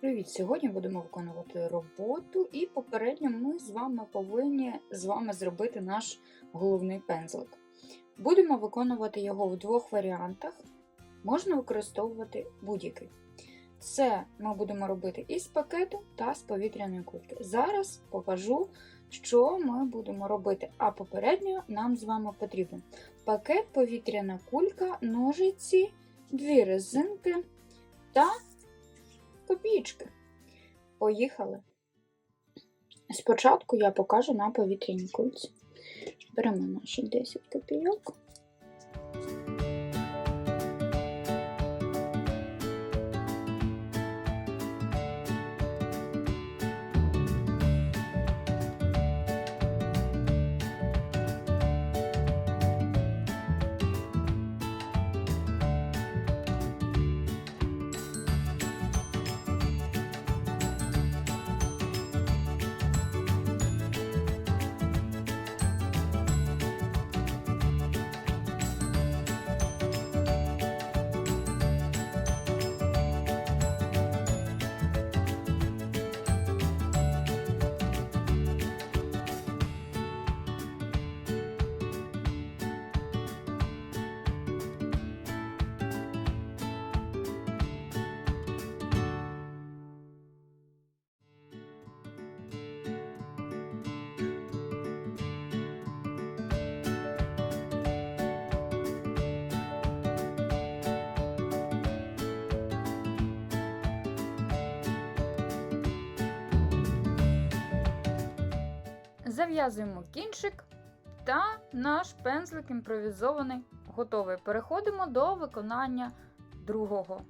Привіт! Сьогодні будемо виконувати роботу, і попередньо ми з вами повинні з вами зробити наш головний пензлик. Будемо виконувати його в двох варіантах. Можна використовувати будь-який. Це ми будемо робити із пакету та з повітряної кульки. Зараз покажу, що ми будемо робити, а попередньо нам з вами потрібен пакет, повітряна кулька, ножиці, дві резинки та копійки. Поїхали. Спочатку я покажу на повітряній кульці. Беремо наші 10 копійок. Зав'язуємо кінчик та наш пензлик імпровізований готовий. Переходимо до виконання другого.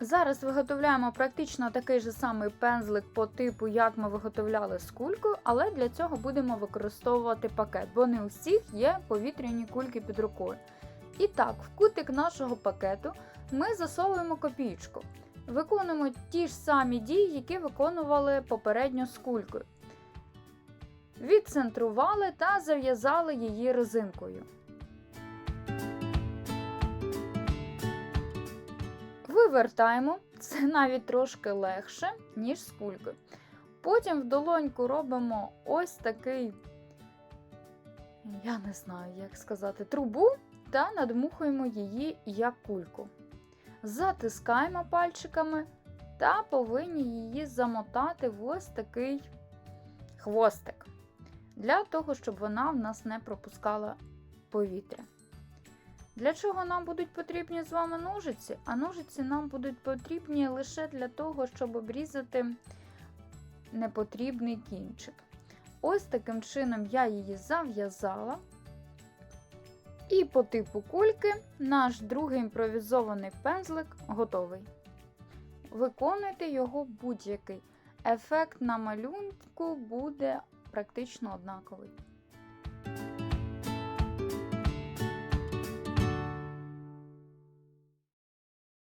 Зараз виготовляємо практично такий же самий пензлик по типу, як ми виготовляли з кулькою, але для цього будемо використовувати пакет, бо не у всіх є повітряні кульки під рукою. І так, в кутик нашого пакету ми засовуємо копійку. Виконуємо ті ж самі дії, які виконували попередньо з кулькою. Відцентрували та зав'язали її резинкою. Вивертаємо, це навіть трошки легше, ніж з кулькою. Потім в долоньку робимо ось такий, я не знаю, як сказати, трубу та надмухуємо її як кульку. Затискаємо пальчиками та повинні її замотати в ось такий хвостик, для того, щоб вона в нас не пропускала повітря. Для чого нам будуть потрібні з вами ножиці? А ножиці нам будуть потрібні лише для того, щоб обрізати непотрібний кінчик. Ось таким чином я її зав'язала. І по типу кульки наш другий імпровізований пензлик готовий. Виконуйте його будь-який. Ефект на малюнку буде практично однаковий.